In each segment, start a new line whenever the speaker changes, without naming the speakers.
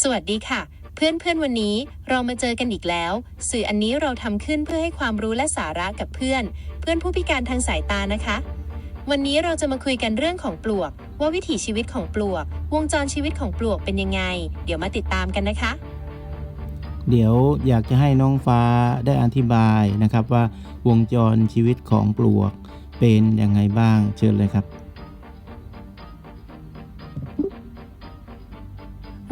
สวัสดีค่ะ เพื่อนเพื่อนๆวันนี้เรามาเจอกันอีกแล้ว สื่ออันนี้เราทำขึ้นเพื่อให้ความรู้และสาระกับเพื่อน เพื่อนผู้พิการทางสายตานะคะ วันนี้เราจะมาคุยกันเรื่องของปลวก ว่าวิถีชีวิตของปลวก วงจรชีวิตของปลวกเป็นยังไง เดี๋ยวมาติดตามกันนะคะ
เดี๋ยวอยากจะให้น้องฟ้าได้อธิบายนะครับว่า วงจรชีวิตของปลวกเป็นยังไงบ้างเชิญเลยครับ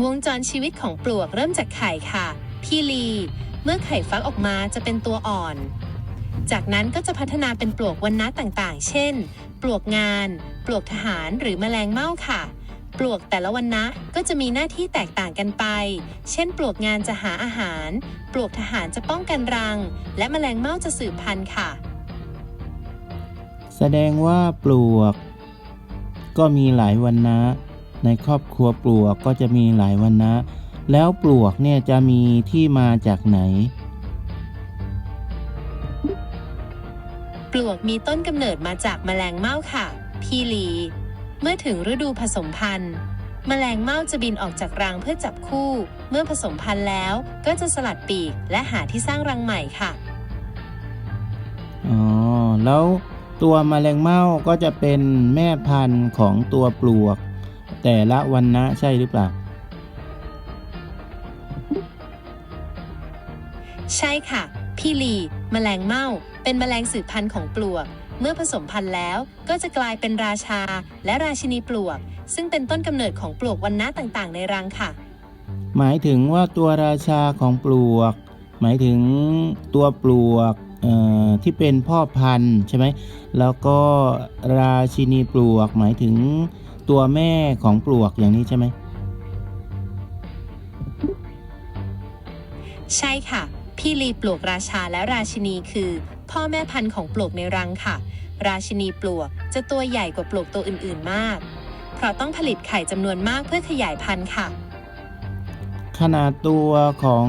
วงจรชีวิตของปลวกเริ่มจากไข่ค่ะ พี่ลี เมื่อไข่ฟักออกมาจะเป็นตัวอ่อน จากนั้นก็จะพัฒนาเป็นปลวกวันนะต่างๆ เช่น ปลวกงาน ปลวกทหารหรือแมลงเม่าค่ะ ปลวกแต่ละวันนะก็จะมีหน้าที่แตกต่างกันไป เช่น ปลวกงานจะหาอาหาร ปลวกทหารจะป้องกันรัง และแมลงเม่าจะสืบพันธุ์ค่ะ
แสดงว่าปลวก ก็มีหลายวันนะ ในครอบครัวปลวกก็จะมีหลายวันนะ แล้วปลวกเนี่ยจะมีที่มาจากไหน
ปลวกมีต้นกำเนิดมาจากแมลงเม่าค่ะ พี่ลี เมื่อถึงฤดูผสมพันธุ์ แมลงเม่าจะบินออกจากรังเพื่อจับคู่ เมื่อผสมพันธุ์แล้วก็จะสลัดปีกและหาที่สร้างรังใหม่ค่ะ
อ๋อ แล้วตัวแมลงเม่าก็จะเป็นแม่พันธุ์ของตัวปลวก แต่ละวันนะใช่หรือเปล่า
ใช่ค่ะ พี่ลี แมลงเม่า เป็นแมลงสืบพันธุ์ของปลวก เมื่อผสมพันธุ์แล้วก็จะกลายเป็นราชาและราชินีปลวก ซึ่งเป็นต้นกำเนิดของปลวกวันนะต่างๆ ในรังค่ะ
หมายถึงว่าตัวราชาของปลวก หมายถึงตัวปลวกเอ่อที่เป็นพ่อพันธุ์ใช่ไหมแล้วก็ราชินีปลวกหมายถึง ตัวแม่ของปลวกอย่างนี้ใช่ไหม
ใช่ค่ะ พี่ลีปลวกราชาและราชินีคือ พ่อแม่พันธุ์ของปลวกในรังค่ะ ราชินีปลวกจะตัวใหญ่กว่าปลวกตัวอื่น ๆ มาก เพราะต้องผลิตไข่จำนวนมากเพื่อขยายพันธุ์ค่ะ
ขนาดตัวของ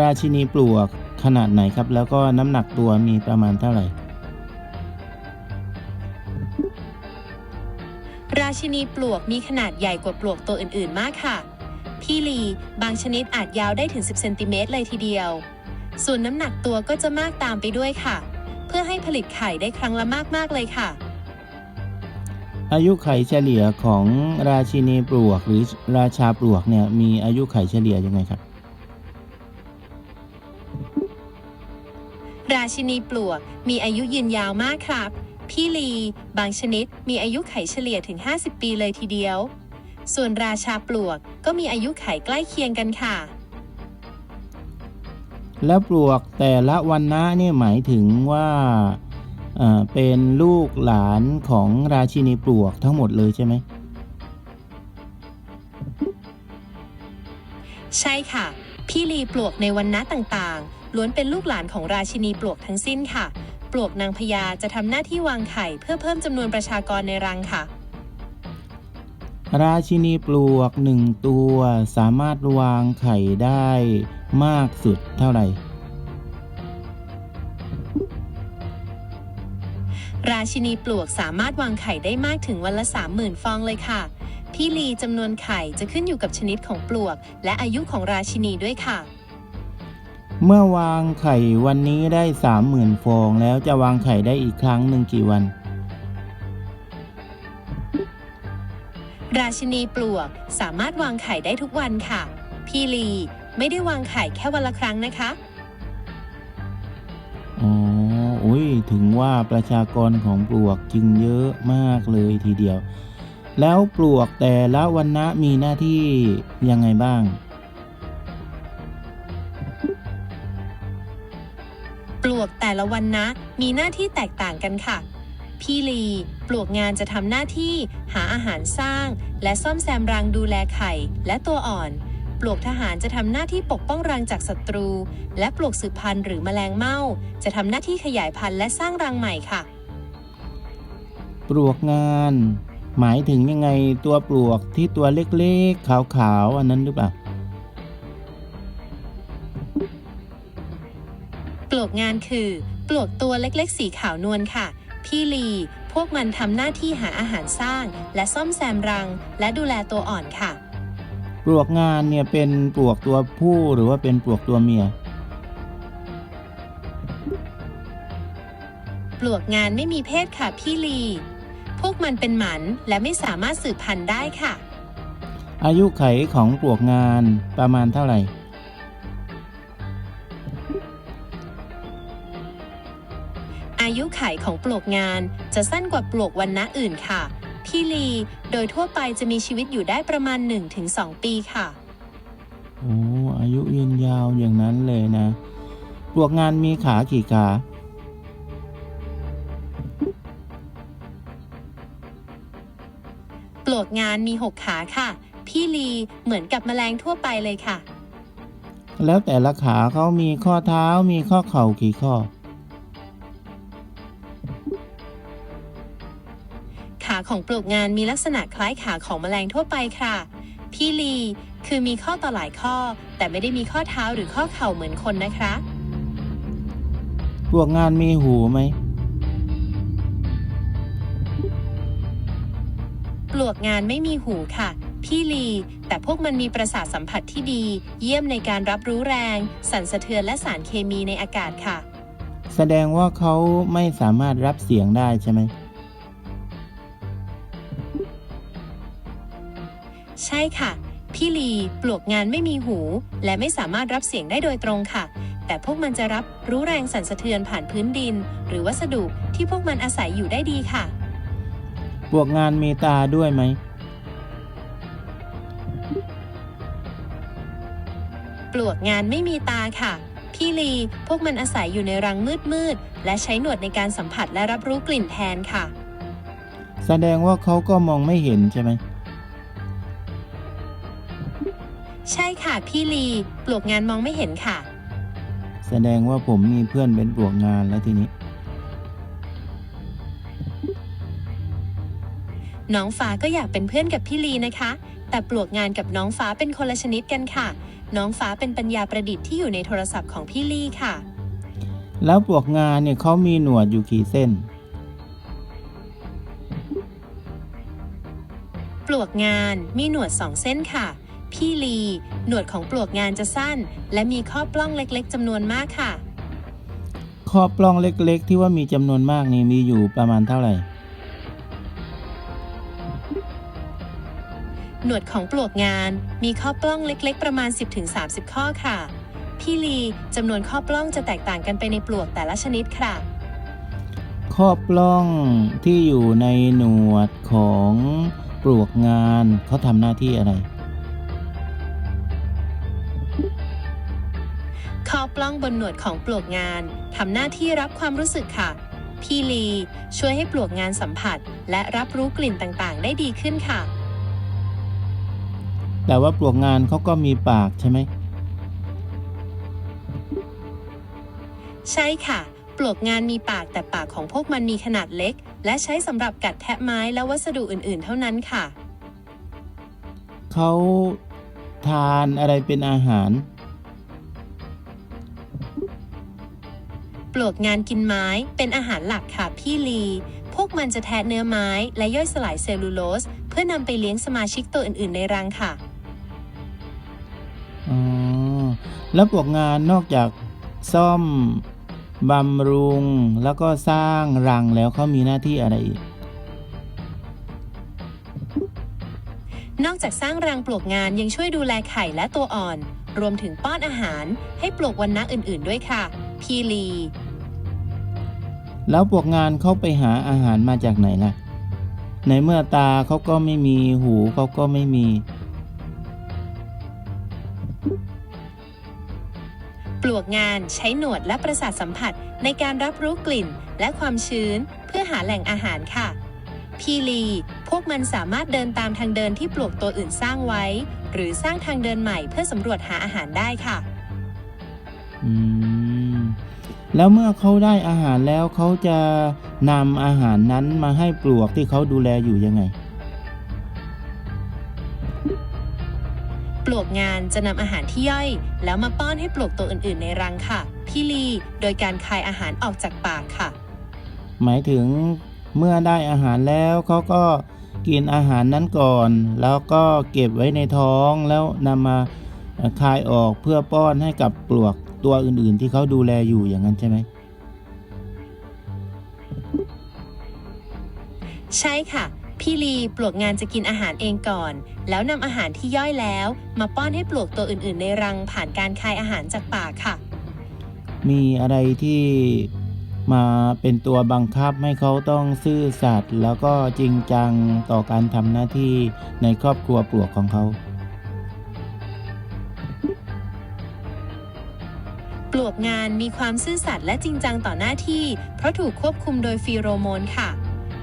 ราชินีปลวกขนาดไหนครับ แล้วก็น้ำหนักตัวมีประมาณเท่าไหร่
ชินีปลวกมีขนาดใหญ่กว่าปลวกตัวอื่นๆ มากค่ะ พี่ลี บางชนิดอาจยาวได้ถึง 10 เซนติเมตรเลยทีเดียว ส่วนน้ำหนักตัวก็จะมากตามไปด้วยค่ะ เพื่อให้ผลิตไข่ได้ครั้งละมากๆเลยค่ะ
อายุไขเฉลี่ยของราชินีปลวกหรือราชาปลวกเนี่ยมีอายุไขเฉลี่ยยังไงครับ
ราชินีปลวกมีอายุยืนยาวมากครับ พี่ลี บางชนิดมีอายุไขเฉลี่ยถึง 50 ปีเลยทีเดียว ส่วนราชาปลวกก็มีอายุไขใกล้เคียงกันค่ะ
แล้วปลวกแต่ละวันนะเนี่ยหมายถึงว่าเอ่อเป็นลูกหลานของราชินีปลวกทั้งหมดเลยใช่ไหม
ใช่ค่ะ พี่ลีปลวกในวันนะต่างๆ ล้วนเป็นลูกหลานของราชินีปลวกทั้งสิ้นค่ะ ปลวกนางพญาจะทำหน้าที่วางไข่เพื่อเพิ่มจำนวนประชากรในรังค่ะ
ราชินีปลวกหนึ่งตัวสามารถวางไข่ได้มากสุดเท่าไหร่
ราชินีปลวกสามารถวางไข่ได้มากถึงวันละ 30,000 ฟองเลยค่ะ พี่ลีจำนวนไข่จะขึ้นอยู่กับชนิดของปลวก และอายุของราชินีด้วยค่ะ
เมื่อวางไข่วันนี้ได้สามหมื่นฟอง แล้วจะวางไข่ได้อีกครั้งหนึ่งกี่วัน
ราชินีปลวกสามารถวางไข่ได้ทุกวันค่ะ พี่ลีไม่ได้วางไข่แค่วันละครั้งนะคะ
อ๋ออุ้ยถึงว่าประชากรของปลวกจึงเยอะมากเลยทีเดียว แล้วปลวกแต่ละวันนะมีหน้าที่ยังไงบ้าง
แต่ละวันนะมีหน้าที่แตกต่างกันค่ะ พี่ลีปลวกงานจะทำหน้าที่หาอาหารสร้าง และซ่อมแซมรังดูแลไข่และตัวอ่อน ปลวกทหารจะทำหน้าที่ปกป้องรังจากศัตรู และปลวกสืบพันธุ์หรือแมลงเม่าจะทำหน้าที่ขยายพันธุ์และสร้างรังใหม่ค่ะ
ปลวกงาน หมายถึงยังไงตัวปลวกที่ตัวเล็กๆ ขาวๆ อันนั้นหรือเปล่า
ลวกงานคือ ปลวกตัวเล็กๆ สีขาวนวลค่ะ พี่ลี พวกมันทำหน้าที่หาอาหารสร้าง และซ่อมแซมรัง และดูแลตัวอ่อนค่ะ
ปลวกงานเนี่ยเป็นปลวกตัวผู้หรือว่าเป็นปลวกตัวเมีย
ปลวกงานไม่มีเพศค่ะพี่ลี พวกมันเป็นหมันและไม่สามารถสืบพันธุ์ได้ค่ะ
อายุไขของปลวกงานประมาณเท่าไหร่
อายุไขของปลวกงานจะสั้นกว่าปลวกวันนะอื่นค่ะ พี่ลีโดยทั่วไปจะมีชีวิตอยู่ได้ประมาณ 1-2 ปีค่ะ
โอ้อายุยืนยาวอย่างนั้นเลยนะ ปลวกงานมีขากี่ขา
ปลวกงานมี 6 ขาค่ะ พี่ลีเหมือนกับแมลงทั่วไปเลยค่ะ
แล้วแต่ละขาเขามีข้อเท้ามีข้อเข่ากี่ข้อ
ขาของปลวกงานมีลักษณะคล้ายขาของแมลงทั่วไปค่ะ พี่ลี คือมีข้อต่อหลายข้อ แต่ไม่ได้มีข้อเท้าหรือข้อเข่าเหมือนคนนะคะ
ปลวกงานมีหูไหม
ปลวกงานไม่มีหูค่ะ พี่ลี แต่พวกมันมีประสาทสัมผัสที่ดี เยี่ยมในการรับรู้แรง สั่นสะเทือนและสารเคมีในอากาศค่ะ
แสดงว่าเขาไม่สามารถรับเสียงได้ใช่ไหม
ใช่ค่ะ พี่ลีปลวกงานไม่มีหู และไม่สามารถรับเสียงได้โดยตรงค่ะ แต่พวกมันจะรับรู้แรงสั่นสะเทือนผ่านพื้นดิน หรือวัสดุที่พวกมันอาศัยอยู่ได้ดีค่ะ
ปลวกงานมีตาด้วยไหม
ปลวกงานไม่มีตาค่ะ พี่ลี พวกมันอาศัยอยู่ในรังมืดๆและใช้หนวดในการสัมผัสและรับรู้กลิ่นแทนค่ะ
แสดงว่าเขาก็มองไม่เห็นใช่ไหม
ใช่ค่ะพี่ลี ปลวกงานมองไม่เห็นค่ะ
แสดงว่าผมมีเพื่อนเป็นปลวกงานแล้วทีนี้
น้องฟ้าก็อยากเป็นเพื่อนกับพี่ลีนะคะ แต่ปลวกงานกับน้องฟ้าเป็นคนละชนิดกันค่ะ น้องฟ้าเป็นปัญญาประดิษฐ์ที่อยู่ในโทรศัพท์ของพี่ลีค่ะ
แล้วปลวกงานเนี่ยเขามีหนวดอยู่กี่เส้น
ปลวกงานมีหนวดสองเส้นค่ะ พี่ลี หนวดของปลวกงานจะสั้น และมีข้อปล้องเล็กๆจำนวนมากค่ะ
ข้อปล้องเล็กๆ ที่ว่ามีจำนวนมากนี่มีอยู่ประมาณเท่าไหร่
หนวดของปลวกงานมีข้อปล้องเล็กๆ ประมาณ 10-30 ข้อค่ะ พี่ลีจำนวนข้อปล้องจะแตกต่างกันไปในปลวกแต่ละชนิดค่ะ
ข้อปล้องที่อยู่ในหนวดของปลวกงานเขาทำหน้าที่อะไร
ล้องบนหนวดของปลวกงานทำหน้าที่รับความรู้สึกค่ะ พี่ลีช่วยให้ปลวกงานสัมผัส และรับรู้กลิ่นต่างๆ ได้ดีขึ้นค่ะ
แต่ว่าปลวกงานเขาก็มีปากใช่ไหม
ใช่ค่ะ ปลวกงานมีปากแต่ปากของพวกมันมีขนาดเล็ก และใช้สำหรับกัดแทะไม้และวัสดุอื่นๆ เท่านั้นค่ะ
เขาทานอะไรเป็นอาหาร
ปลวกงานกินไม้เป็นอาหารหลักค่ะพี่ลี พวกมันจะแทะเนื้อไม้และย่อยสลายเซลลูโลส เพื่อนำไปเลี้ยงสมาชิกตัวอื่น ๆ ในรังค่ะ
อ๋อ แล้วปลวกงานนอกจากซ่อมบำรุง แล้วก็สร้างรังแล้วเขามีหน้าที่อะไรอีก
นอกจากสร้างรังปลวกงานยังช่วยดูแลไข่และตัวอ่อน รวมถึงป้อนอาหารให้ปลวกวันนะอื่นๆด้วยค่ะ พี่ลี
แล้วปลวกงานเขาไปหาอาหารมาจากไหนล่ะ ในเมื่อตาเขาก็ไม่มีหูเขาก็ไม่มี
ปลวกงานใช้หนวดและประสาทสัมผัสในการรับรู้กลิ่นและความชื้นเพื่อหาแหล่งอาหารค่ะ พี่ลี พวกมันสามารถเดินตามทางเดินที่ปลวกตัวอื่นสร้างไว้ หรือสร้างทางเดินใหม่เพื่อสำรวจหาอาหารได้ค่ะ
อืมแล้วเมื่อเขาได้อาหารแล้วเขาจะนำอาหารนั้นมาให้ปลวกที่เขาดูแลอยู่ยังไง
ปลวกงานจะนำอาหารที่ย่อย แล้วมาป้อนให้ปลวกตัวอื่นๆในรังค่ะ พี่ลีโดยการคายอาหารออกจากปากค่ะ
หมายถึงเมื่อได้อาหารแล้วเขาก็ กินอาหารนั้นก่อน แล้วก็เก็บไว้ในท้องแล้วนำมาเอ่อคายออกเพื่อป้อนให้กับปลวกตัวอื่นๆ ที่เขาดูแลอยู่อย่างนั้นใช่ไหม
ใช่ค่ะ พี่ลีปลวกงานจะกินอาหารเองก่อน แล้วนำอาหารที่ย่อยแล้ว มาป้อนให้ปลวกตัวอื่น ๆ ในรังผ่านการคายอาหารจากปากค่ะ
มีอะไรที่ มาเป็นตัวบังคับให้เขาต้องซื่อสัตย์แล้วก็จริงจังต่อการทำหน้าที่ในครอบครัวปลวกของเขา
ปลวกงานมีความซื่อสัตย์และจริงจังต่อหน้าที่ เพราะถูกควบคุมโดยฟีโรโมนค่ะ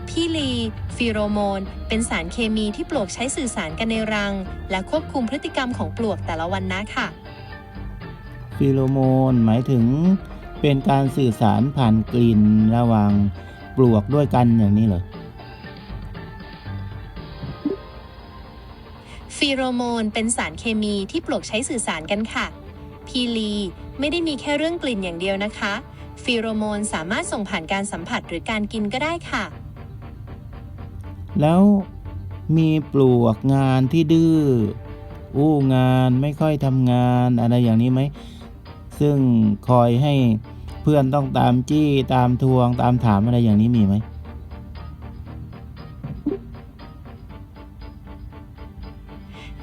พี่ลีฟีโรโมน เป็นสารเคมีที่ปลวกใช้สื่อสารกันในรัง และควบคุมพฤติกรรมของปลวกแต่ละวันนะค่ะ
ฟีโรโมนหมายถึง เป็นการสื่อสารผ่านกลิ่นระหว่างปลวกด้วยกันอย่างนี้เหรอ
ฟีโรโมนเป็นสารเคมีที่ปลวกใช้สื่อสารกันค่ะ พีลีไม่ได้มีแค่เรื่องกลิ่นอย่างเดียวนะคะ ฟีโรโมนสามารถส่งผ่านการสัมผัสหรือการกินก็ได้ค่ะ
แล้วมีปลวกงานที่ดื้ออู้งานไม่ค่อยทำงานอะไรอย่างนี้ไหม ซึ่งคอยให้เพื่อนต้องตามจี้ตามทวงตามถามอะไรอย่างนี้มีไหม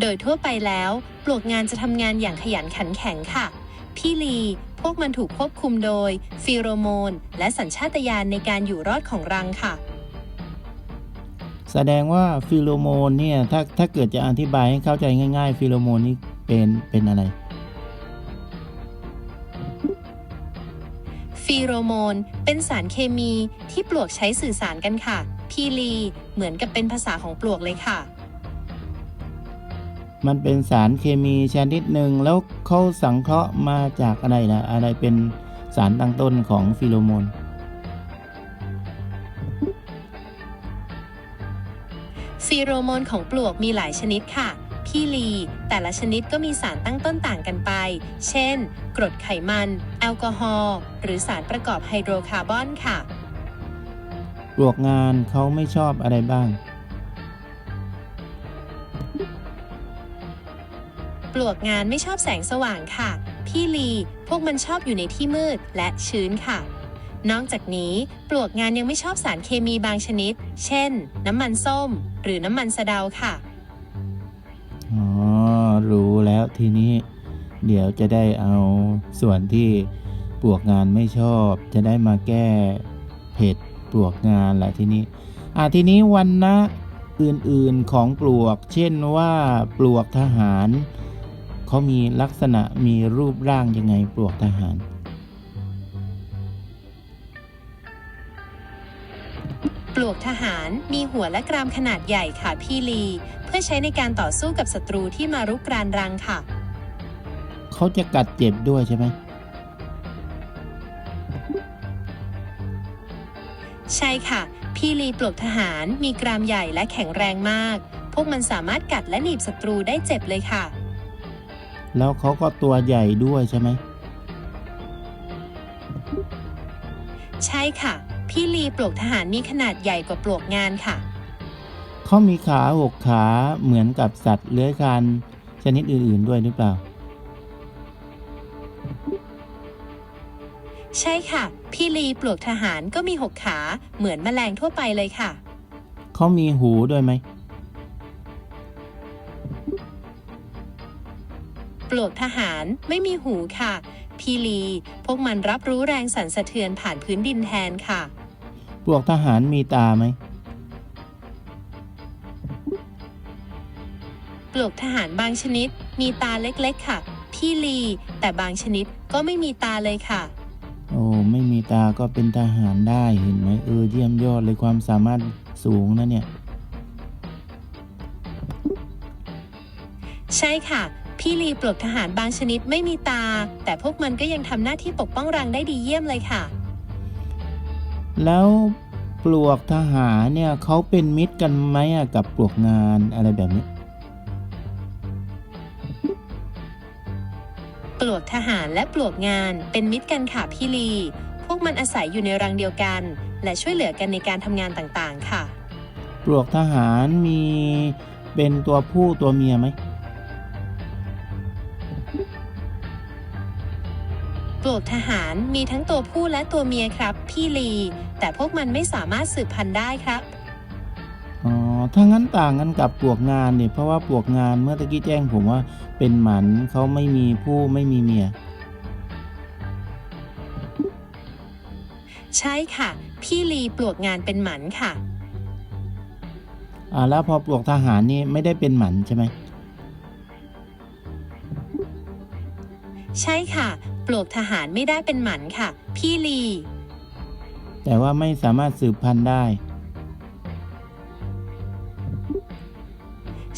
โดยทั่วไปแล้วปลวกงานจะทำงานอย่างขยันขันแข็งค่ะ พี่ลีพวกมันถูกควบคุมโดยฟีโรโมน และสัญชาตญาณในการอยู่รอดของรังค่ะ
แสดงว่าฟิโลโมนเนี่ยถ้าถ้าเกิดจะอธิบายให้เข้าใจง่าย ๆฟิโลโมนนี่เป็นเป็นอะไร
ฟีโรโมน เป็นสารเคมีที่ปลวกใช้สื่อสารกันค่ะ พี่ลีเหมือนกับเป็นภาษาของปลวกเลยค่ะ
มันเป็นสารเคมีชนิดหนึ่งแล้วเขาสังเคราะห์มาจากอะไรล่ะอะไรเป็นสารตั้งต้นของฟิโลโมน
ฟีโรโมนของปลวกมีหลายชนิดค่ะ พี่ลี แต่ละชนิดก็มีสารตั้งต้นต่างกันไป เช่น กรดไขมัน แอลกอฮอล์ หรือสารประกอบไฮโดรคาร์บอนค่ะ
ปลวกงานเขาไม่ชอบอะไรบ้าง
ปลวกงานไม่ชอบแสงสว่างค่ะ พี่ลี พวกมันชอบอยู่ในที่มืดและชื้นค่ะ นอกจากนี้ ปลวกงานยังไม่ชอบสารเคมีบางชนิด เช่น น้ำมันส้ม หรือน้ำมันสะเดาค่ะ
อ๋อรู้ แล้วทีนี้เดี๋ยวจะได้เอาส่วนที่ปลวกงานไม่ชอบ จะได้มาแก้เผ็ดปลวกงานแหละทีนี้อะทีนี้วันนะอื่นๆของปลวก เช่นว่าปลวกทหารเขามีลักษณะมีรูปร่างยังไงปลวกทหาร
ลวกทหาร มีหัวและกรามขนาดใหญ่ค่ะพี่ลี เพื่อใช้ในการต่อสู้กับศัตรูที่มารุกรานรังค่ะ
เขาจะกัดเจ็บด้วยใช่ไหม
ใช่ค่ะ พี่ลีปลวกทหารมีกรามใหญ่และแข็งแรงมาก พวกมันสามารถกัดและหนีบศัตรูได้เจ็บเลยค่ะ
แล้วเขาก็ตัวใหญ่ด้วยใช่ไหม
ใช่ค่ะ พี่ลีปลวกทหารมีขนาดใหญ่กว่าปลวกงานค่ะ
เขามีขาหกขาเหมือนกับสัตว์เลื้อยคลานชนิดอื่นๆด้วยหรือเปล่า
ใช่ค่ะ พี่ลีปลวกทหารก็มีหกขาเหมือนแมลงทั่วไปเลยค่ะ
เขามีหูด้วยไหม
ปลวกทหารไม่มีหูค่ะ พี่ลี พวกมันรับรู้แรงสั่นสะเทือนผ่านพื้นดินแทนค่ะ
ปลวกทหารมีตาไหม
ปลวกทหารบางชนิด มีตาเล็กๆค่ะ พี่ลี แต่บางชนิดก็ไม่มีตาเลยค่ะ
โอ้ ไม่มีตาก็เป็นทหารได้เห็นไหมเออเยี่ยมยอดเลยความสามารถสูงนะเนี่ย
ใช่ค่ะ พี่ลีปลวกทหารบางชนิดไม่มีตา แต่พวกมันก็ยังทำหน้าที่ปกป้องรังได้ดีเยี่ยมเลยค่ะ
แล้วปลวกทหารเนี่ยเขาเป็นมิตรกันไหมอะกับปลวกงานอะไรแบบนี้
ปลวกทหารและปลวกงานเป็นมิตรกันค่ะพี่ลี พวกมันอาศัยอยู่ในรังเดียวกัน และช่วยเหลือกันในการทำงานต่างๆ ค่ะ
ปลวกทหารมีเป็นตัวผู้ตัวเมียไหม
ปลวกทหารมีทั้งตัวผู้และตัวเมียครับ พี่ลี แต่พวกมันไม่สามารถสืบพันธุ์ได้ครับ
อ๋อ ถ้างั้นต่างกันกับปลวกงานเนี่ยเพราะว่าปลวกงานเมื่อตะกี้แจ้งผมว่าเป็นหมันเขาไม่มีผู้ไม่มีเมีย
ใช่ค่ะ พี่ลีปลวกงานเป็นหมันค่ะ
อ่าแล้วพอปลวกทหารนี่ไม่ได้เป็นหมันใช่ไหม
ใช่ค่ะ ปลวกทหารไม่ได้เป็นหมันค่ะ พี่ลี
แต่ว่าไม่สามารถสืบพันธุ์ได้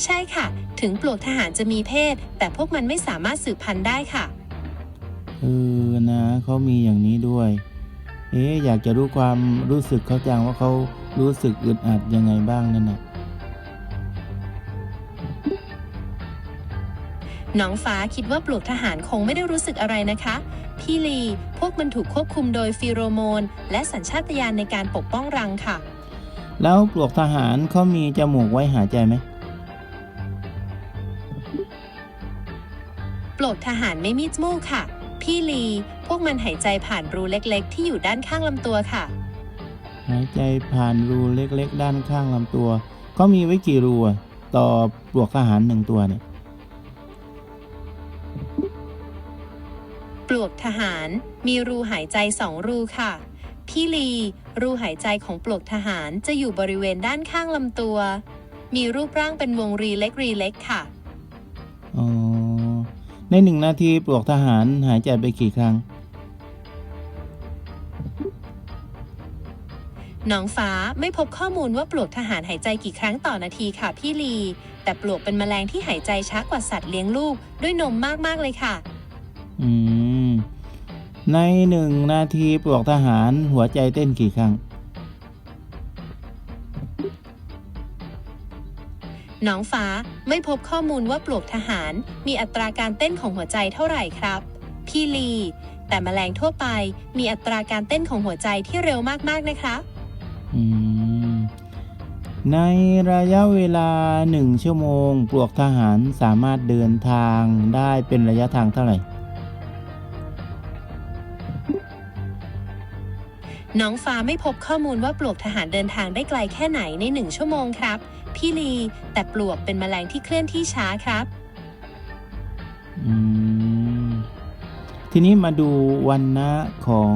ใช่ค่ะ ถึงปลวกทหารจะมีเพศ แต่พวกมันไม่สามารถสืบพันธุ์ได้ค่ะ
เออนะเขามีอย่างนี้ด้วย เอ๊ะอยากจะรู้ความรู้สึกเขาจังว่าเขารู้สึกอึดอัดยังไงบ้างนั่นน่ะ
น้องฟ้าคิดว่าปลวกทหารคงไม่ได้รู้สึกอะไรนะคะ พี่ลี พวกมันถูกควบคุมโดยฟีโรโมน และสัญชาตญาณในการปกป้องรังค่ะ
แล้วปลวกทหารเขามีจมูกไว้หายใจไหม
ปลวกทหารไม่มีจมูกค่ะ พี่ลี พวกมันหายใจผ่านรูเล็กๆ ที่อยู่ด้านข้างลำตัวค่ะ
หายใจผ่านรูเล็กๆ ด้านข้างลำตัวเขามีไว้กี่รูอะต่อปลวกทหารหนึ่งตัวเนี่ย
มีรูหายใจสองรูค่ะ พี่ลี รูหายใจของปลวกทหารจะอยู่บริเวณด้านข้างลำตัว มีรูปร่างเป็นวงรีเล็กรีเล็กค่ะ
อ๋อ ในหนึ่งนาทีปลวกทหารหายใจไปกี่ครั้ง
น้องฟ้าไม่พบข้อมูลว่าปลวกทหารหายใจกี่ครั้งต่อนาทีค่ะพี่ลี แต่ปลวกเป็นแมลงที่หายใจช้ากว่าสัตว์เลี้ยงลูกด้วยนมมากๆเลยค่ะ
อืม ในหนึ่งนาทีปลวกทหารหัวใจเต้นกี่ครั้ง
น้องฟ้าไม่พบข้อมูลว่าปลวกทหารมีอัตราการเต้นของหัวใจเท่าไหร่ครับ พี่ลี แต่แมลงทั่วไปมีอัตราการเต้นของหัวใจที่เร็วมาก ๆ นะคะ
อืมในระยะเวลาหนึ่งชั่วโมง ปลวกทหารสามารถเดินทางได้เป็นระยะทางเท่าไหร่
น้องฟ้าไม่พบข้อมูลว่าปลวกทหารเดินทางได้ไกลแค่ไหนในหนึ่งชั่วโมงครับ พี่ลี แต่ปลวกเป็นแมลงที่เคลื่อนที่ช้าครับ
อืม ทีนี้มาดูวันนะของ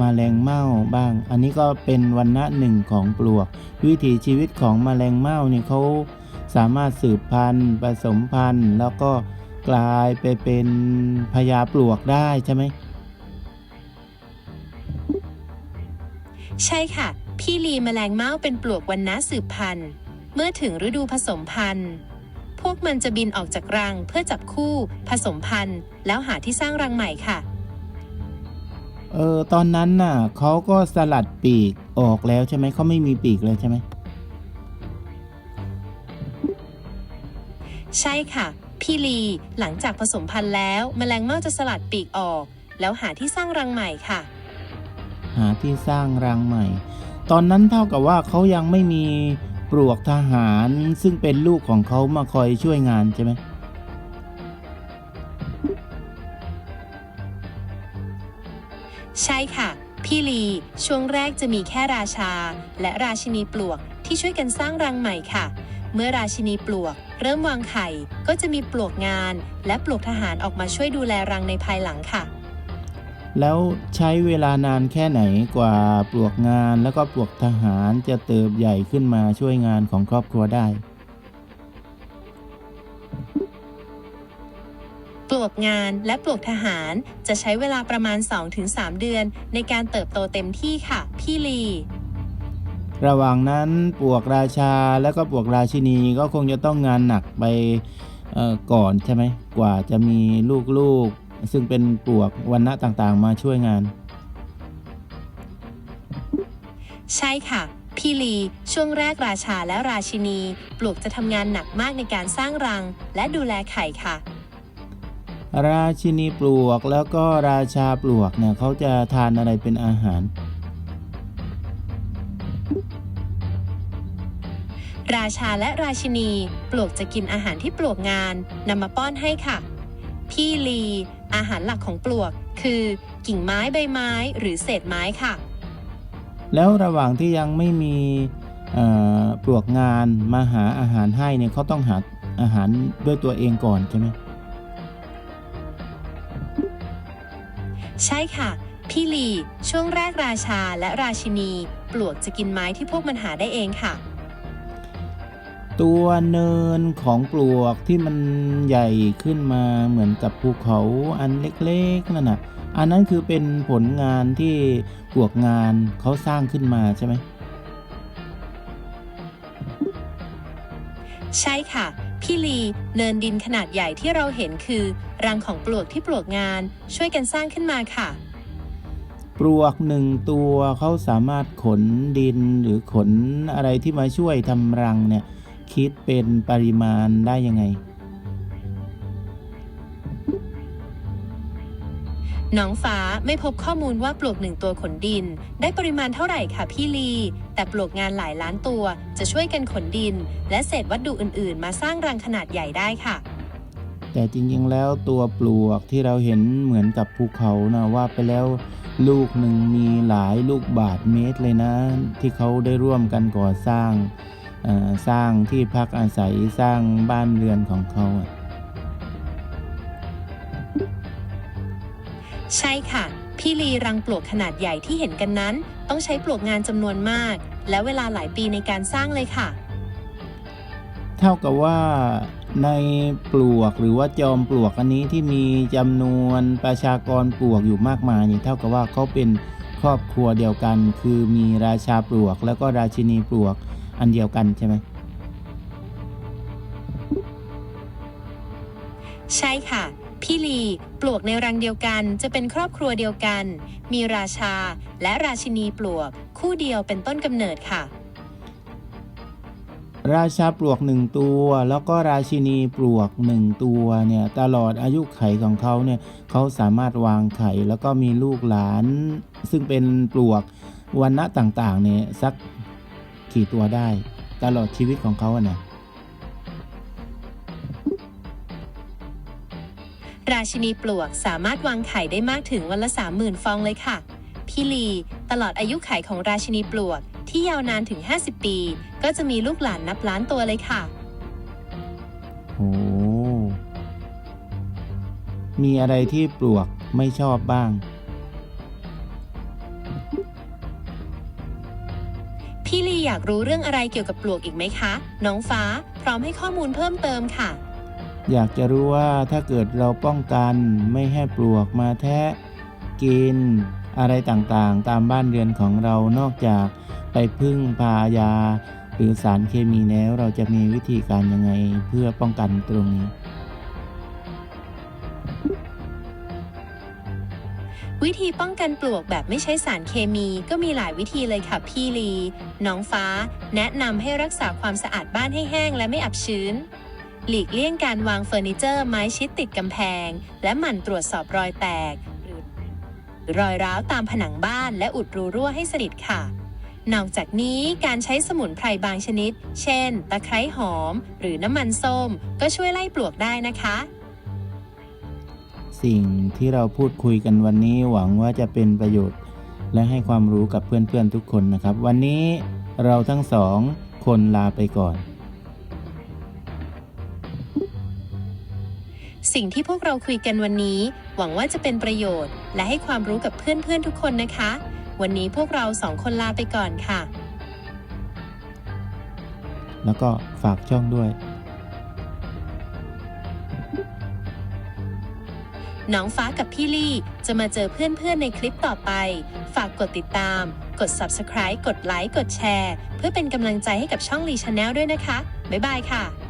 มแมลงเม่าบ้าง อันนี้ก็เป็นวันนะหนึ่งของปลวก วิถีชีวิตของมแมลงเม่าเนี่ยเขาสามารถสืบพันธุ์ผสมพันธุ์ แล้วก็กลายไปเป็นพญาปลวกได้ใช่ไหม
ใช่ค่ะ พี่ลีแมลงเม่าเป็นปลวกวันนะสืบพันธุ์ เมื่อถึงฤดูผสมพันธุ์ พวกมันจะบินออกจากรังเพื่อจับคู่ ผสมพันธุ์ แล้วหาที่สร้างรังใหม่ค่ะ
เออตอนนั้นน่ะเขาก็สลัดปีกออกแล้วใช่ไหมเขาไม่มีปีกเลยใช่ไหม
ใช่ค่ะ พี่ลีหลังจากผสมพันธุ์แล้ว แมลงเม่าจะสลัดปีกออก แล้วหาที่สร้างรังใหม่ค่ะ
หาที่สร้างรังใหม่ ตอนนั้นเท่ากับว่าเขายังไม่มีปลวกทหารซึ่งเป็นลูกของเขามาคอยช่วยงานใช่ไหม
ใช่ค่ะ พี่ลี ช่วงแรกจะมีแค่ราชา และราชินีปลวกที่ช่วยกันสร้างรังใหม่ค่ะ เมื่อราชินีปลวก เริ่มวางไข่ก็จะมีปลวกงาน และปลวกทหารออกมาช่วยดูแลรังในภายหลังค่ะ
แล้วใช้เวลานานแค่ไหนกว่าปลวกงานแล้วก็ปลวกทหารจะเติบใหญ่ขึ้นมาช่วยงานของครอบครัวได้
ปลวกงานและปลวกทหารจะใช้เวลาประมาณ 2-3 เดือน ในการเติบโตเต็มที่ค่ะ พี่ลี
ระหว่างนั้นปลวกราชาแล้วก็ปลวกราชินีก็คงจะต้องงานหนักไปเอ่อก่อนใช่ไหมกว่าจะมีลูกๆ ซึ่งเป็นปลวกวันณะต่างๆ มาช่วยงาน
ใช่ค่ะ พี่ลี ช่วงแรกราชาและราชินี ปลวกจะทำงานหนักมากในการสร้างรัง และดูแลไข่ค่ะ
ราชินีปลวกแล้วก็ราชาปลวกเนี่ยเขาจะทานอะไรเป็นอาหาร
ราชาและราชินี ปลวกจะกินอาหารที่ปลวกงานนำมาป้อนให้ค่ะ พี่ลี อาหารหลักของปลวก คือกิ่งไม้ใบไม้หรือเศษไม้ค่ะ
แล้วระหว่างที่ยังไม่มีเอ่อปลวกงานมาหาอาหารให้เนี่ยเขาต้องหาอาหารด้วยตัวเองก่อนใช่ไหม
ใช่ค่ะ พี่ลีช่วงแรกราชาและราชินี ปลวกจะกินไม้ที่พวกมันหาได้เองค่ะ
ตัวเนินของปลวกที่มันใหญ่ขึ้นมาเหมือนกับภูเขาอันเล็กๆนั่นน่ะ อันนั้นคือเป็นผลงานที่ปลวกงานเขาสร้างขึ้นมาใช่ไหม
ใช่ค่ะ พี่ลีเนินดินขนาดใหญ่ที่เราเห็นคือ รังของปลวกที่ปลวกงานช่วยกันสร้างขึ้นมาค่ะ
ปลวกหนึ่งตัวเขาสามารถขนดินหรือขนอะไรที่มาช่วยทำรังเนี่ย คิดเป็นปริมาณได้ยังไง
น้องฟ้าไม่พบข้อมูลว่าปลวกหนึ่งตัวขนดิน ได้ปริมาณเท่าไหร่ค่ะพี่ลี แต่ปลวกงานหลายล้านตัวจะช่วยกันขนดิน และเศษวัตถุอื่น ๆ มาสร้างรังขนาดใหญ่ได้ค่ะ
แต่จริงๆแล้วตัวปลวกที่เราเห็นเหมือนกับภูเขานะว่าไปแล้วลูกหนึ่งมีหลายลูกบาทเมตรเลยนะ ที่เขาได้ร่วมกันก่อสร้างเอ่อ สร้างที่พักอาศัยสร้างบ้านเรือนของเขาอะ
ใช่ค่ะ พี่ลีรังปลวกขนาดใหญ่ที่เห็นกันนั้น ต้องใช้ปลวกงานจำนวนมาก และเวลาหลายปีในการสร้างเลยค่ะ
เท่ากับว่าในปลวกหรือว่าจอมปลวกอันนี้ที่มีจำนวนประชากรปลวกอยู่มากมายนี่เท่ากับว่าเขาเป็นครอบครัวเดียวกัน คือมีราชาปลวกแล้วก็ราชินีปลวก อันเดียวกันใช่ไหม
ใช่ค่ะ พี่ลีปลวกในรังเดียวกันจะเป็นครอบครัวเดียวกัน มีราชาและราชินีปลวก คู่เดียวเป็นต้นกำเนิดค่ะ
ราชาปลวกหนึ่งตัว แล้วก็ราชินีปลวกหนึ่งตัวเนี่ยตลอดอายุไขของเขาเนี่ยเขาสามารถวางไข่แล้วก็มีลูกหลาน ซึ่งเป็นปลวกวันณะต่างๆเนี่ยสัก กี่ตัวได้ ตลอดชีวิตของเขาอะนะ
ราชินีปลวกสามารถวางไข่ได้มากถึงวันละ 30,000 ฟองเลยค่ะ พี่ลีตลอดอายุไขของราชินีปลวกที่ยาวนานถึง 50 ปี ก็จะมีลูกหลานนับล้านตัวเลยค่ะ
โอ้มีอะไรที่ปลวกไม่ชอบบ้าง
พี่ลีอยากรู้เรื่องอะไรเกี่ยวกับปลวกอีกไหมคะ น้องฟ้าพร้อมให้ข้อมูลเพิ่มเติมค่ะ
อยากจะรู้ว่าถ้าเกิดเราป้องกันไม่ให้ปลวกมาแทะกิน อะไรต่างๆ ตามบ้านเรือนของเรานอกจากไปพึ่งพายา หรือสารเคมีแล้วเราจะมีวิธีการยังไงเพื่อป้องกันตรงนี้
วิธีป้องกันปลวกแบบไม่ใช้สารเคมีก็มีหลายวิธีเลยค่ะพี่ลี น้องฟ้า แนะนำให้รักษาความสะอาดบ้านให้แห้งและไม่อับชื้น หลีกเลี่ยงการวางเฟอร์นิเจอร์ไม้ชิดติดกำแพง และหมั่นตรวจสอบรอยแตก รอรอยร้าวตามผนังบ้านและอุดรูรั่วให้สนิทค่ะ นอกจากนี้การใช้สมุนไพรบางชนิด เช่น ตะไคร้หอม หรือน้ำมันส้ม ก็ช่วยไล่ปลวกได้นะคะ
สิ่งที่เราพูดคุยกันวันนี้หวังว่าจะเป็นประโยชน์ และให้ความรู้กับเพื่อนๆทุกคนนะครับ วันนี้เราทั้งสองคนลาไปก่อน
สิ่งที่พวกเราคุยกันวันนี้ หวังว่าจะเป็นประโยชน์ และให้ความรู้กับเพื่อนๆทุกคนนะคะ วันนี้พวกเราสองคนลาไปก่อนค่ะ
แล้วก็ฝากช่องด้วย
น้องฟ้ากับพี่ลี่ จะมาเจอเพื่อนๆในคลิปต่อไป ฝากกดติดตาม กด subscribe กดไลค์ กดแชร์ เพื่อเป็นกำลังใจให้กับช่องลีชาแนลด้วยนะคะ บ๊ายบายค่ะ